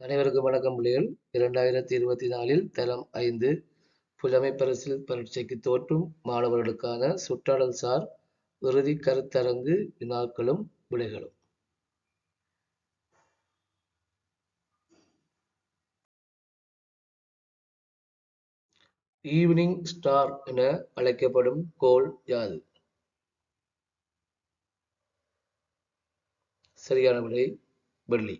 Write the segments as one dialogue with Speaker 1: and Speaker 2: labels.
Speaker 1: அனைவருக்கும் வணக்கம் பிள்ளைகள் இரண்டாயிரத்தி இருபத்தி நாலில் தரம் ஐந்து புலமை பரிசில் பரீட்சைக்கு தோற்றும் மாணவர்களுக்கான சுற்றாடல் சார் இறுதி கருத்தரங்கு வினாக்களும் விடைகளும். ஈவினிங் ஸ்டார் என அழைக்கப்படும் கோல் யாது? சரியான விடை வெள்ளி.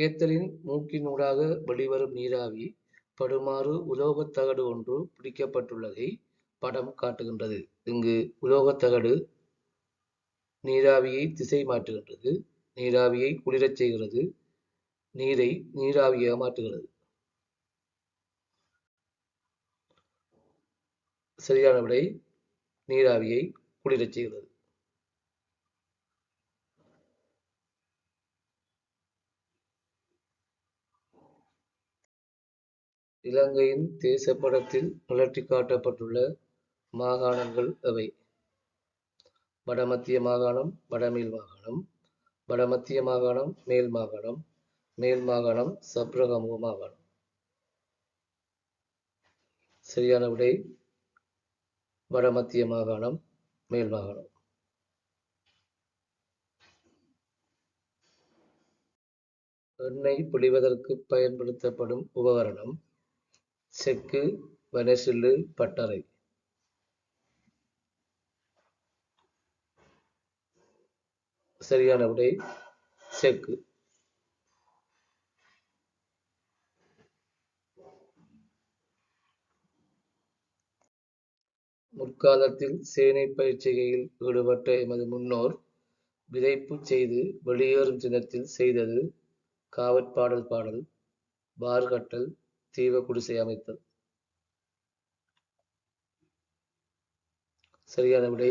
Speaker 1: கேத்தலின் மூக்கினூடாக வெளிவரும் நீராவி படுமாறு உலோகத் தகடு ஒன்று பிடிக்கப்பட்டுள்ளதை படம் காட்டுகின்றது. இங்கு உலோகத் தகடு நீராவியை திசை மாற்றுகின்றது. நீராவியை குளிரச் செய்கிறது. நீரை நீராவியாக மாற்றுகிறது சரியான விடை நீராவியை குளிரச் செய்கிறது. இலங்கையின் தேசப்படத்தில் சுழற்றி காட்டப்பட்டுள்ள மாகாணங்கள் எவை வடமத்திய மாகாணம் வடமேல் மாகாணம் வடமத்திய மாகாணம் மேல் மாகாணம் மேல் மாகாணம் சப்ரகமுக மாகாணம். சரியான விடை வடமத்திய மாகாணம் மேல் மாகாணம். எண்ணெய் புழிவதற்கு பயன்படுத்தப்படும் உபகரணம் செக்கு வனசில்லு பட்டறை. சரியான விடை செக்கு. முற்காலத்தில் சேனை பயிற்சிகையில் ஈடுபட்ட எமது முன்னோர் விதைப்பு செய்து வெளியேறும் தினத்தில் செய்தது காவற்பாடல் பாடல் பார்கட்டல் தீவ குடிசை அமைத்தல். சரியான விடை?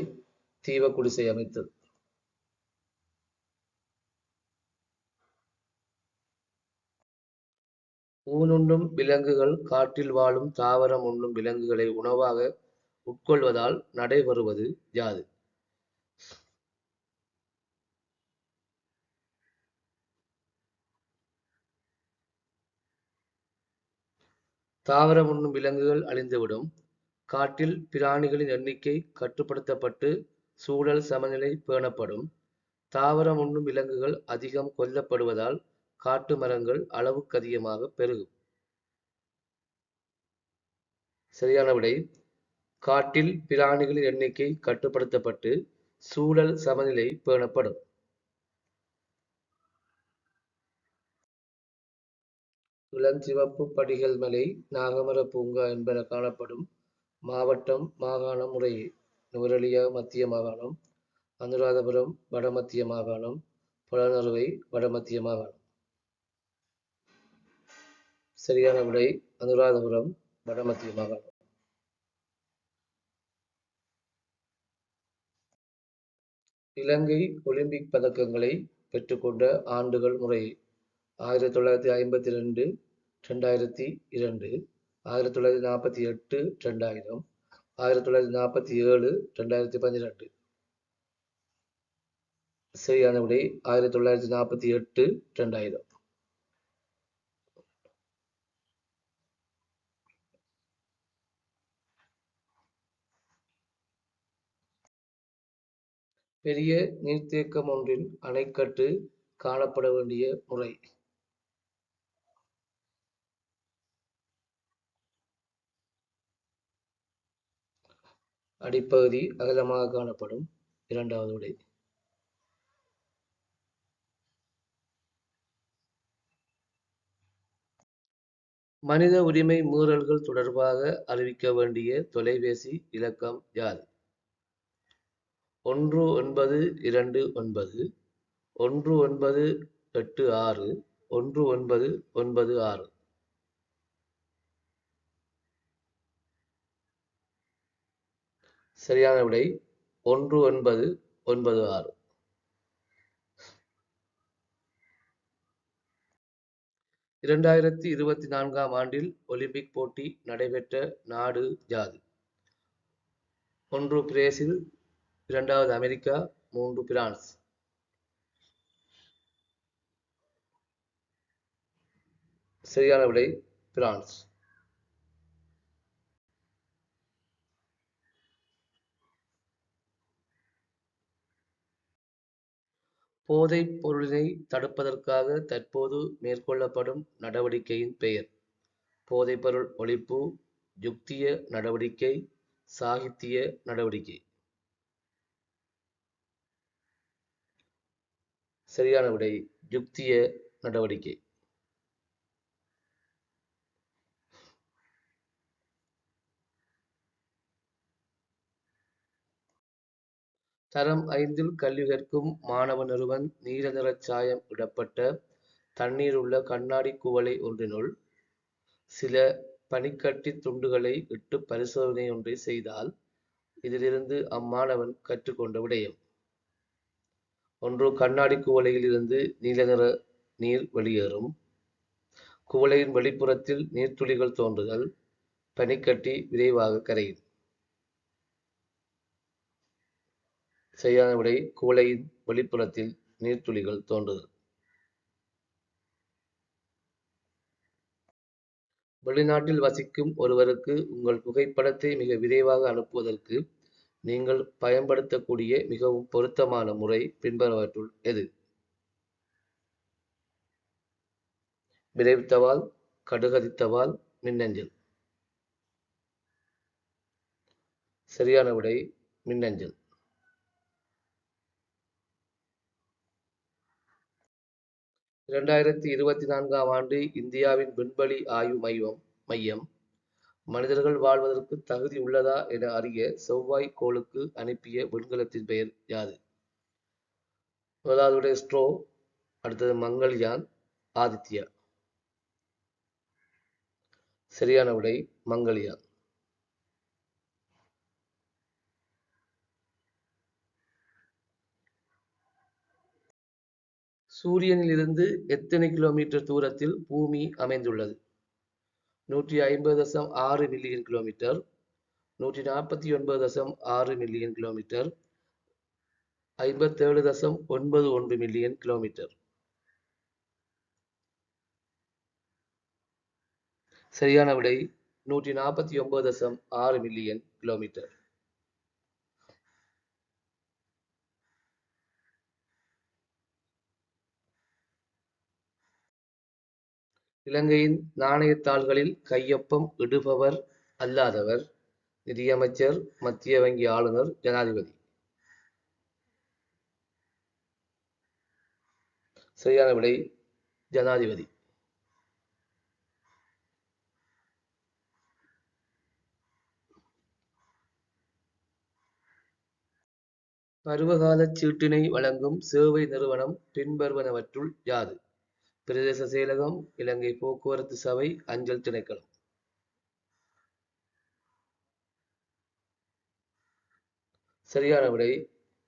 Speaker 1: தீவ குடிசை அமைத்தல். ஊனுண்ணும் விலங்குகள் காட்டில் வாழும் தாவரம் உண்ணும் விலங்குகளை உணவாக உட்கொள்வதால் நடைபெறுவது யாது? தாவரம் உண்ணும் விலங்குகள் அழிந்துவிடும். காட்டில் பிராணிகளின் எண்ணிக்கை கட்டுப்படுத்தப்பட்டு சூழல் சமநிலை பேணப்படும். தாவரம் உண்ணும் விலங்குகள் அதிகம் கொல்லப்படுவதால் காட்டு மரங்கள் அளவுக்கு அதிகமாக பெருகும். சரியான விடை. காட்டில் பிராணிகளின் எண்ணிக்கை கட்டுப்படுத்தப்பட்டு சூழல் சமநிலை பேணப்படும். இளஞ்சிவப்பு படிகள் மலை நாகமர பூங்கா என்பன காணப்படும் மாவட்டம் மாகாணம் முறையே. நுவரெலியா மத்திய மாகாணம் அனுராதபுரம் வடமத்திய மாகாணம் புலனறுவை வடமத்திய மாகாணம். சரியான விடை அனுராதபுரம் வடமத்திய மாகாணம். இலங்கை ஒலிம்பிக் பதக்கங்களை பெற்றுக்கொண்ட ஆண்டுகள் முறையே. ஆயிரத்தி தொள்ளாயிரத்தி ஐம்பத்தி ரெண்டு ரெண்டாயிரத்தி இரண்டு ஆயிரத்தி தொள்ளாயிரத்தி நாற்பத்தி எட்டு ரெண்டாயிரம் ஆயிரத்தி தொள்ளாயிரத்தி நாற்பத்தி ஏழு ரெண்டாயிரத்தி பன்னிரெண்டு. சரியான விடை ஆயிரத்தி தொள்ளாயிரத்தி நாற்பத்தி எட்டு ரெண்டாயிரம். பெரிய நீர்த்தேக்கம் ஒன்றின் அணைக்கட்டு காணப்பட வேண்டிய முறை. அடிப்பகுதி அகலமாக காணப்படும் இரண்டாவது உடை. மனித உரிமை மீறல்கள் தொடர்பாக அறிவிக்க வேண்டிய தொலைபேசி இலக்கம் யாது ஒன்று ஒன்பது இரண்டு ஒன்பது ஒன்று ஒன்பது எட்டு ஆறு ஒன்று ஒன்பது ஒன்பது ஆறு. சரியான விடை ஒன்று ஒன்பது ஒன்பது ஆறு. இரண்டாயிரத்தி இருபத்தி நான்காம் ஆண்டில் ஒலிம்பிக் போட்டி நடைபெற்ற நாடு ஜாதி. ஒன்று பிரேசில் இரண்டாவது அமெரிக்கா மூன்று பிரான்ஸ். சரியான விடை பிரான்ஸ். போதைப் பொருளினை தடுப்பதற்காக தற்போது மேற்கொள்ளப்படும் நடவடிக்கையின் பெயர். போதைப்பொருள் ஒழிப்பு யுக்திய நடவடிக்கை சாகித்திய நடவடிக்கை. சரியான விடை யுக்திய நடவடிக்கை. தரம் ஐந்தில் கல்வி கற்கும் மாணவன் ஒருவன் நீல நிறச் சாயம் இடப்பட்ட தண்ணீர் உள்ள கண்ணாடி குவளை ஒன்றினுள் சில பனிக்கட்டி துண்டுகளை இட்டு பரிசோதனை ஒன்றை செய்தால் இதிலிருந்து அம்மாணவன் கற்றுக்கொண்ட விடயம். ஒன்று கண்ணாடி குவளையில் இருந்து நீல நிற நீர் வெளியேறும். குவளையின் வெளிப்புறத்தில் நீர்த்துளிகள் தோன்றுதல். பனிக்கட்டி விரைவாக கரையும். சரியான விடை குவளையின் வெளிப்புறத்தில் நீர்த்துளிகள் தோன்றுதல். வெளிநாட்டில் வசிக்கும் ஒருவருக்கு உங்கள் புகைப்படத்தை மிக விரைவாக அனுப்புவதற்கு நீங்கள் பயன்படுத்தக்கூடிய மிகவும் பொருத்தமான முறை பின்வருவற்றுள் எது? விரைவித்தவால் கடுகதித்தவால் மின்னஞ்சல். சரியான விடை மின்னஞ்சல். இரண்டாயிரத்தி இருபத்தி நான்காம் ஆண்டு இந்தியாவின் விண்வெளி ஆய்வு மையம் மையம். மனிதர்கள் வாழ்வதற்கு தகுதி உள்ளதா என அறிய செவ்வாய் கோளுக்கு அனுப்பிய விண்கலத்தின் பெயர் யாது? முதலாவது ஸ்ட்ரோ அடுத்தது மங்கள்யான் ஆதித்யா. சரியான விடை மங்கள்யான். சூரியனிலிருந்து எத்தனை கிலோமீட்டர் தூரத்தில் பூமி அமைந்துள்ளது? நூற்றி ஐம்பது தசம் ஆறு மில்லியன் கிலோமீட்டர் நூற்றி நாற்பத்தி ஒன்பது தசம் ஆறு மில்லியன் கிலோமீட்டர் ஐம்பத்தேழு தசம் ஒன்பது ஒன்று மில்லியன் கிலோமீட்டர். சரியான விடை நூற்றி நாற்பத்தி ஒன்பது தசம் ஆறு மில்லியன் கிலோமீட்டர். இலங்கையின் நாணயத்தாள்களில் கையொப்பம் இடுபவர் அல்லாதவர். நிதியமைச்சர் மத்திய வங்கி ஆளுநர் ஜனாதிபதி. சரியான விடை ஜனாதிபதி. பருவகாலச் சீட்டினை வழங்கும் சேவை நிறுவனம் பின்வருவனவற்றுள் யாது? பிரதேச செயலகம் இலங்கை போக்குவரத்து சபை அஞ்சல் திணைக்களம். சரியான விடை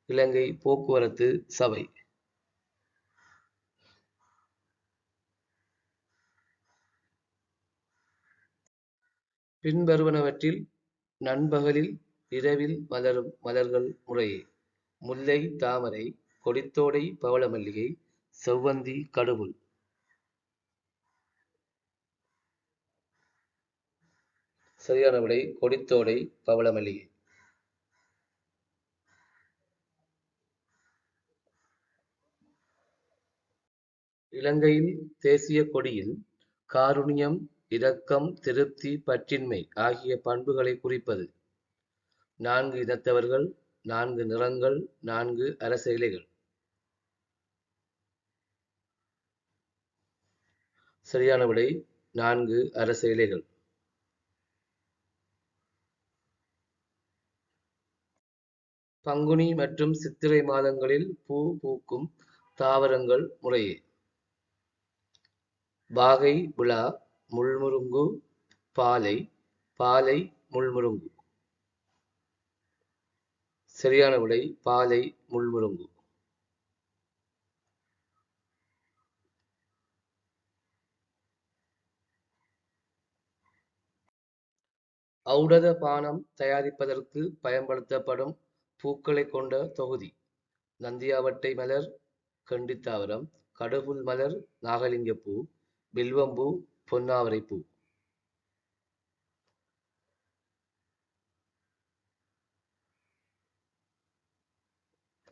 Speaker 1: இலங்கை போக்குவரத்து சபை. பின்வருவனவற்றில் நண்பகலில் இரவில் மலரும் மலர்கள் முறையே முல்லை தாமரை கொடித்தோடை பவளமல்லிகை செவ்வந்தி கடுமுல் சரியான விடை கொடித்தோடை பவளமல்லிகை இலங்கையில் தேசிய கொடியில் காருண்யம் இரக்கம் திருப்தி பற்றின்மை ஆகிய பண்புகளை குறிப்பது. நான்கு இனத்தவர்கள் நான்கு நிறங்கள் நான்கு அரச இலைகள் சரியான விடை நான்கு அரச இலைகள் பங்குனி மற்றும் சித்திரை மாதங்களில் பூ பூக்கும் தாவரங்கள் முறையே. பாகை விழா முள்முருங்கு பாலை பாலை முள்முருங்கு. சரியான விடை பாலை முள்முருங்கு. ஔடத பானம் தயாரிப்பதற்கு பயன்படுத்தப்படும் பூக்களைக் கொண்ட தொகுதி. நந்தியாவட்டை மலர் கண்டித்தாவரம் கடவுள் மலர் நாகலிங்கப்பூ வில்வம்பூ பொன்னாவரைப்பூ.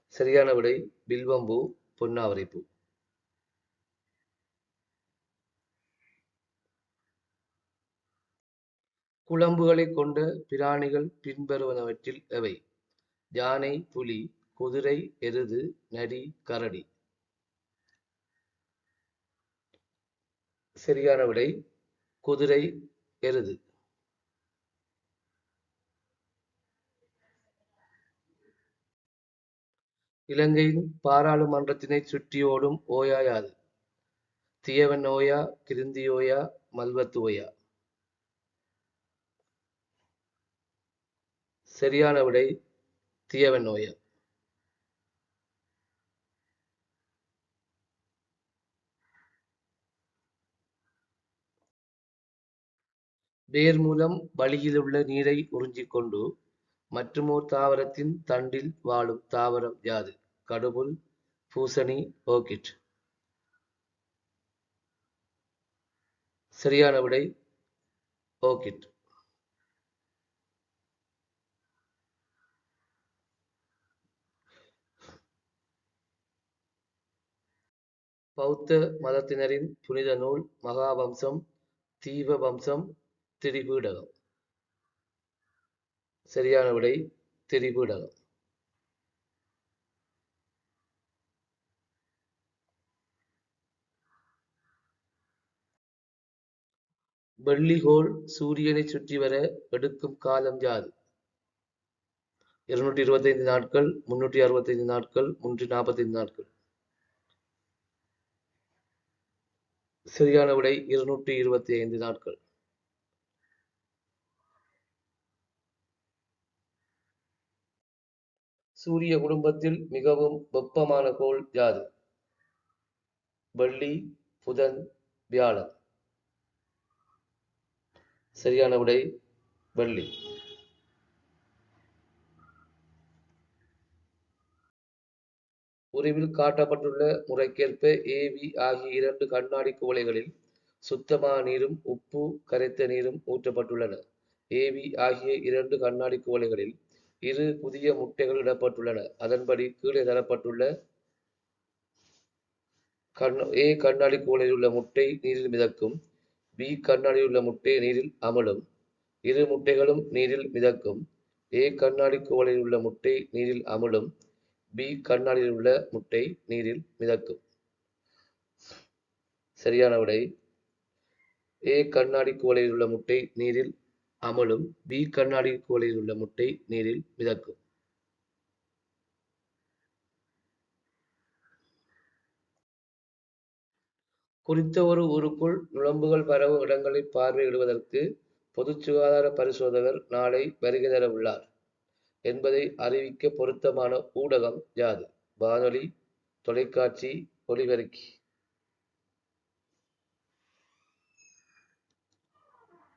Speaker 1: சரியான விடை வில்வம்பூ பொன்னாவரைப்பூ. குழம்புகளைக் கொண்ட பிராணிகள் பின்வருவனவற்றில் எவை? யானை புலி குதிரை எருது நரி கரடி. சரியான விடை குதிரை எருது. இலங்கையின் பாராளுமன்றத்தினை சுற்றியோடும் ஓயா யாது? தியவன் ஓயா கிருந்தி ஓயா மல்வத்து ஓயா? சரியான விடை தீயவன் ஓயா வேர் மூலம் வழியிலுள்ள நீரை உறிஞ்சிக் கொண்டு மற்றுமோர் தாவரத்தின் தண்டில் வாழும் தாவரம் யாது? கடுபுல் பூசணி ஓர்கிட் சரியான விடை ஓர்கிட் பௌத்த மதத்தினரின் புனித நூல் மகாவம்சம் தீவ வம்சம் திரிபீடகம். சரியான விடை திரிபீடகம். வெள்ளிகோள் சூரியனை சுற்றி வர எடுக்கும் காலம் யாது இருநூற்றி இருபத்தைந்து நாட்கள் முன்னூற்றி அறுபத்தைந்து நாட்கள் முன்னூற்றி நாற்பத்தைந்து நாட்கள். சரியான விடை இருநூற்றி இருபத்தி ஐந்து நாட்கள். சூரிய குடும்பத்தில் மிகவும் வெப்பமான கோள் யாது? வெள்ளி புதன் வியாழன். சரியான விடை வெள்ளி. உருவில் காட்டப்பட்டுள்ள முறைக்கேற்ப ஏவி ஆகிய இரண்டு கண்ணாடி குவளைகளில் சுத்தமான நீரும் உப்பு கரைத்த நீரும் ஊற்றப்பட்டுள்ளன. ஏவி ஆகிய இரண்டு கண்ணாடி குவளைகளில் இரு புதிய முட்டைகள் இடப்பட்டுள்ளன. அதன்படி கீழே தரப்பட்டுள்ள கண் ஏ கண்ணாடி குவளையில் உள்ள முட்டை நீரில் மிதக்கும் பி கண்ணாடியில் உள்ள முட்டை நீரில் அமலும். இரு முட்டைகளும் நீரில் மிதக்கும். ஏ கண்ணாடி குவளையில் உள்ள முட்டை நீரில் அமலும். பி கண்ணாடியில் உள்ள முட்டை நீரில் மிதக்கும். சரியான விடை. ஏ கண்ணாடி குவளையில் உள்ள முட்டை நீரில் அமலும். பி கண்ணாடி குவளையில் உள்ள முட்டை நீரில் மிதக்கும். குறித்த ஒரு ஊருக்குள் நுழம்புகள் பரவும் இடங்களை பார்வையிடுவதற்கு பொது சுகாதார பரிசோதகர் நாளை வருகை தர உள்ளார். என்பதை அறிவிக்க பொருத்தமான ஊடகம் யாது? வானொலி தொலைக்காட்சி ஒலிபெருக்கி.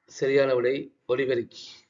Speaker 1: சரியான விடை ஒலிபெருக்கி.